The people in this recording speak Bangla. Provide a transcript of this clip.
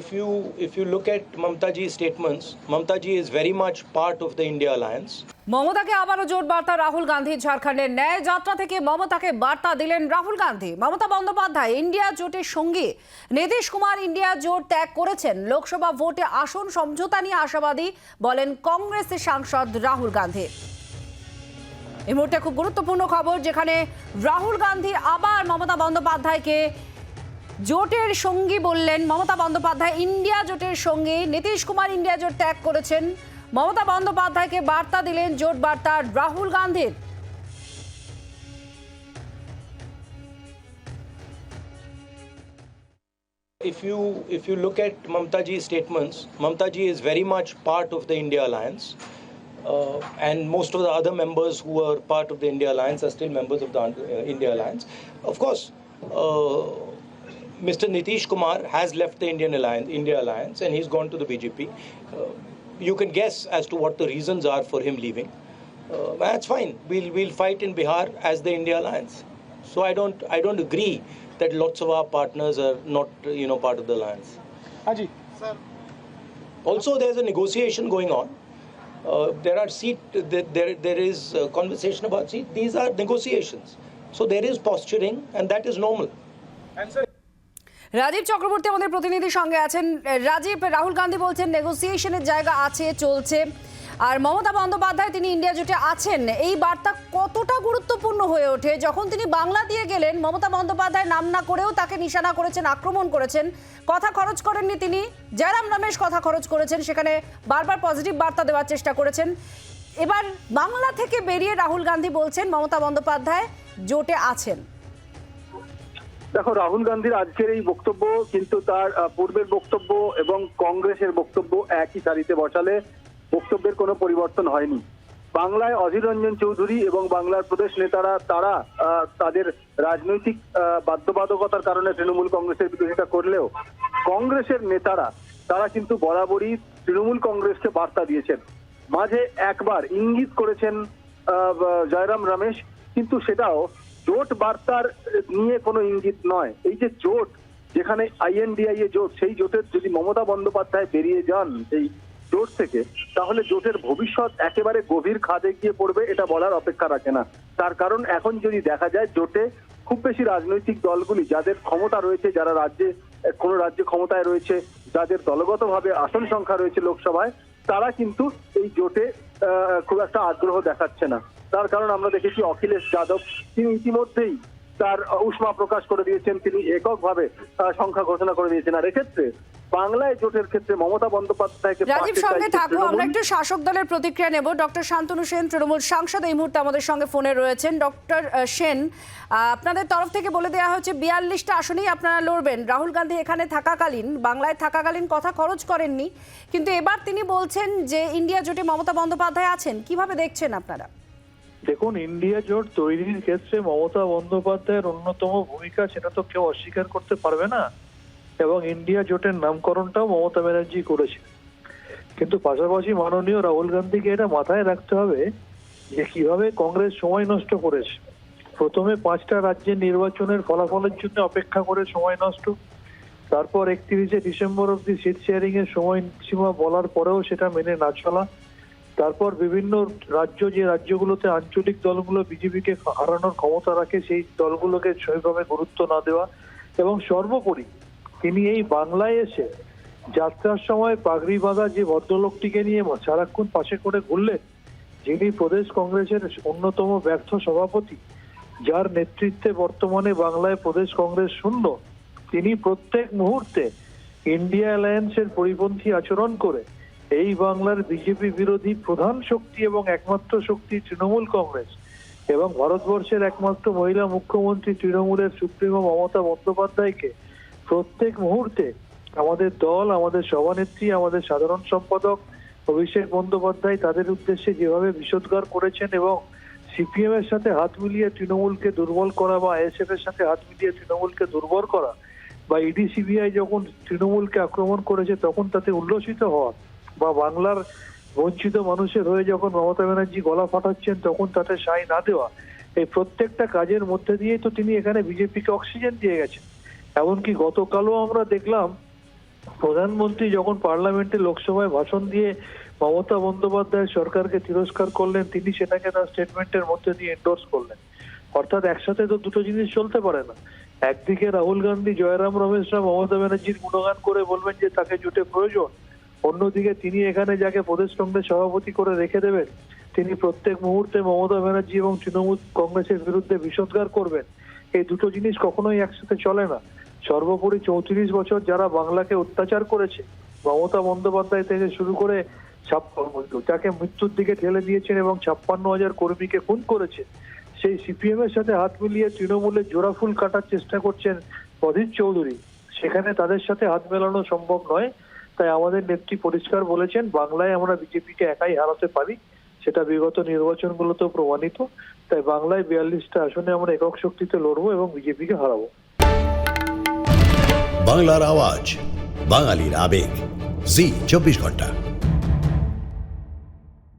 if you if you look at Mamta ji's statements, Mamta ji is very much part of the India alliance. মমতাকে আবারও জোট বার্তা রাহুল গান্ধী ঝাড়খণ্ডের ন্যায় যাত্রা থেকে মমতাকে বার্তা দিলেন রাহুল গান্ধী। মমতা বন্দ্যোপাধ্যায় ইন্ডিয়া জোটের সঙ্গে। নীতিশ কুমার ইন্ডিয়া জোট ত্যাগ করেছেন। লোকসভা ভোটে আসন সমঝোতা নিয়ে আশাবাদী বলেন কংগ্রেসের সাংসদ রাহুল গান্ধী। এই মুহূর্তে খুব গুরুত্বপূর্ণ খবর যেখানে রাহুল গান্ধী আবার মমতা বন্দ্যোপাধ্যায়কে জোটের সঙ্গী বললেন মমতা বন্দ্যোপাধ্যায় ইন্ডিয়া জোটের সঙ্গে নীতিশ কুমার ইন্ডিয়া জোট ত্যাগ করেছেন মমতা বন্দ্যোপাধ্যায়কে বার্তা দিলেন জোট বার্তা রাহুল গান্ধীর If you if you look at Mamta ji's statements, Mamta ji is very much part of the India alliance. Uh, and most of the other members who are part of the India alliance are still members of the uh, India alliance. Of course, uh, Mr. Nitish Kumar has left the Indian alliance, India alliance, and he's gone to the BJP. Uh, you can guess as to what the reasons are for him leaving. Uh, that's fine. We'll we'll fight in Bihar as the India alliance. So I don't I don't agree that lots of our partners are not you know part of the alliance. Haji. Also, there's a negotiation going on. Uh, there are seat there there, there is uh conversation about seat. These are negotiations. So there is posturing, and that is normal. And sir, Rajib Chakraborty আমাদের প্রতিনিধির সঙ্গে আছেন। রাজীব, রাহুল গান্ধী বলছেন নেগোসিয়েশনের জায়গা আছে, চলছে। আর মমতা বন্দ্যোপাধ্যায়, তিনি ইন্ডিয়া জুটে আছেন। এই বার্তা কতটা গুরুত্বপূর্ণ হয়ে ওঠে? যখন তিনি বাংলা দিয়ে গেলেন, মমতা বন্দ্যোপাধ্যায় নাম না করেও তাকে নিশানা করেছেন, আক্রমণ করেছেন। কথা খরচ করেননি তিনি। জয়রাম রমেশ কথা খরচ করেছেন, সেখানে বারবার পজিটিভ বার্তা দেওয়ার চেষ্টা করেছেন। এবার বাংলা থেকে বেরিয়ে রাহুল গান্ধী বলছেন, মমতা বন্দ্যোপাধ্যায় জোটে আছেন। দেখো, রাহুল গান্ধীর আজকের এই বক্তব্য কিন্তু তার পূর্বের বক্তব্য এবং কংগ্রেসের বক্তব্য একই সারিতে বসালে বক্তব্যের কোনো পরিবর্তন হয়নি। বাংলায় অধীর রঞ্জন চৌধুরী এবং বাংলার প্রদেশ নেতারা, তারা তাদের রাজনৈতিক বাধ্যবাধকতার কারণে তৃণমূল কংগ্রেসের বিরোধিতা করলেও কংগ্রেসের নেতারা, তারা কিন্তু বরাবরই তৃণমূল কংগ্রেসকে বার্তা দিয়েছেন। মাঝে একবার ইঙ্গিত করেছেন জয়রাম রমেশ, কিন্তু সেটাও জোট বার্তার নিয়ে কোনো ইঙ্গিত নয়। এই যে জোট, যেখানে আইএনডিআই এ জোট, সেই জোটের যদি মমতা বন্দ্যোপাধ্যায় বেরিয়ে যান এই জোট থেকে, তাহলে জোটের ভবিষ্যৎ একেবারে গভীর খাদে গিয়ে পড়বে, এটা বলার অপেক্ষা রাখে না। তার কারণ এখন যদি দেখা যায়, জোটে খুব বেশি রাজনৈতিক দলগুলি, যাদের ক্ষমতা রয়েছে, যারা রাজ্যে, কোনো রাজ্যে ক্ষমতায় রয়েছে, যাদের দলগতভাবে আসন সংখ্যা রয়েছে লোকসভায়, তারা কিন্তু এই জোটে খুব একটা আগ্রহ দেখাচ্ছে না। তার কারণ আমরা দেখেছি অখিলেশ যাদব তিনি ইতিমধ্যেই তার উষ্মা প্রকাশ করে দিয়েছেন। তিনি এককভাবে সংখ্যা ঘোষণা করে দিয়েছেন। আর এক্ষেত্রে বাংলায় জোটের ক্ষেত্রে মমতা বন্দ্যোপাধ্যায়কে রাজীব সঙ্গে থাকব আমরা একটু শাসক দলের প্রতিক্রিয়া নেব। ডক্টর শান্তনু সেন তৃণমূল সাংসদ এই মুহূর্তে আমাদের সঙ্গে ফোনে রয়েছেন। ডক্টর সেন আহ, আপনাদের তরফ থেকে বলে দেওয়া হচ্ছে বিয়াল্লিশটা আসনেই আপনারা লড়বেন। রাহুল গান্ধী এখানে থাকাকালীন বাংলায় থাকাকালীন কথা খরচ করেননি। কিন্তু এবার তিনি বলছেন যে ইন্ডিয়া জোটে মমতা বন্দ্যোপাধ্যায় আছেন। কীভাবে দেখছেন আপনারা? দেখুন ইন্ডিয়া জোট তৈরির ক্ষেত্রে মমতা বন্দ্যোপাধ্যায়ের অন্যতম ভূমিকা সেটা তো কেউ অস্বীকার করতে পারবে না। এবং ইন্ডিয়া জোটের নামকরণটাও মমতা ব্যানার্জি করেছে। কিন্তু পাশাপাশি মাননীয় রাহুল গান্ধীকে এটা মাথায় রাখতে হবে যে কীভাবে কংগ্রেস সময় নষ্ট করেছে। প্রথমে পাঁচটা রাজ্যের নির্বাচনের ফলাফলের জন্য অপেক্ষা করে সময় নষ্ট। তারপর একত্রিশে ডিসেম্বর অব্দি সিট শেয়ারিং এর সময় সীমা বলার পরেও সেটা মেনে না চলা। তারপর বিভিন্ন রাজ্য যে রাজ্যগুলোতে আঞ্চলিক দলগুলো বিজেপিকে হারানোর ক্ষমতা রাখে, সেই দলগুলোকে সেইভাবে গুরুত্ব না দেওয়া এবং সর্বোপরি তিনি এই বাংলায় এসে যাত্রার সময় পাগড়ি বাঁধা যে ভদ্রলোকটিকে নিয়ে সারাক্ষণ পাশে করে ঘুরলেন, যিনি প্রদেশ কংগ্রেসের অন্যতম ব্যর্থ সভাপতি, যার নেতৃত্বে বর্তমানে বাংলায় প্রদেশ কংগ্রেস শূন্য, তিনি প্রত্যেক মুহূর্তে ইন্ডিয়া অ্যালায়েন্সের পরিপন্থী আচরণ করে এই বাংলার বিজেপি বিরোধী প্রধান শক্তি এবং একমাত্র শক্তি তৃণমূল কংগ্রেস এবং ভারতবর্ষের একমাত্র মহিলা মুখ্যমন্ত্রী তৃণমূলের সুপ্রিমো মমতা বন্দ্যোপাধ্যায়কে প্রত্যেক মুহূর্তে আমাদের দল, আমাদের সভানেত্রী, আমাদের সাধারণ সম্পাদক অভিষেক বন্দ্যোপাধ্যায় তাদের উদ্দেশ্যে যেভাবে বিষোদ্গার করেছেন এবং সিপিএম এর সাথে হাত মিলিয়ে তৃণমূলকে দুর্বল করা বা আইএসএফ এর সাথে হাত মিলিয়ে তৃণমূলকে দুর্বল করা বা ইডি, সিবিআই যখন তৃণমূলকে আক্রমণ করেছে তখন তাতে উল্লসিত হওয়া বা বাংলার বঞ্চিত মানুষের হয়ে যখন মমতা ব্যানার্জি গলা ফাটাচ্ছেন, তখন তাতে সাই না দেওয়া। এই প্রত্যেকটা কাজের মধ্যে দিয়ে তো তিনি এখানে বিজেপিকে অক্সিজেন দিয়ে গেছেন। এমনকি গতকালও আমরা দেখলাম, প্রধানমন্ত্রী যখন পার্লামেন্টে লোকসভায় ভাষণ দিয়ে মমতা বন্দ্যোপাধ্যায় সরকারকে তিরস্কার করলেন, তিনি সেটাকে তার স্টেটমেন্টের মধ্যে দিয়ে এন্ডোর্স করলেন। অর্থাৎ একসাথে তো দুটো জিনিস চলতে পারে না। একদিকে রাহুল গান্ধী, জয়রাম রমেশরা মমতা ব্যানার্জির গুণগান করে বলবেন যে তাকে জুটে প্রয়োজন। অন্যদিকে তিনি এখানে যাকে প্রদেশ কংগ্রেস সভাপতি করে রেখে দেবেন, তিনি প্রত্যেক মুহূর্তে মমতা ব্যানার্জি এবং তৃণমূল কংগ্রেসের বিরুদ্ধে বিষোদ্গার করবেন। এই দুটো জিনিস কখনোই একসাথে চলে না। সর্বোপরি চৌত্রিশ বছর যারা বাংলাকে অত্যাচার করেছে, মমতা বন্দ্যোপাধ্যায় থেকে শুরু করে যাকে মৃত্যুর দিকে ঠেলে দিয়েছেন এবং ছাপ্পান্ন হাজার কর্মীকে খুন করেছে, সেই সিপিএম এর সাথে হাত মিলিয়ে তৃণমূলের জোড়াফুল কাটার চেষ্টা করছেন অধীর চৌধুরী। সেখানে তাদের সাথে হাত মেলানো সম্ভব নয়। তাই আমাদের নেত্রী পরিষ্কার বলেছেন, বাংলায় আমরা বিজেপিকে একাই হারাতে পারি। সেটা বিগত নির্বাচনগুলোতেও প্রমাণিত। তাই বাংলায় বিয়াল্লিশটা আসনে আমরা একক শক্তিতে লড়বো এবং বিজেপিকে হারাবো। বাংলার আওয়াজ, বাঙালির আবেগ। জি, চব্বিশ ঘণ্টা।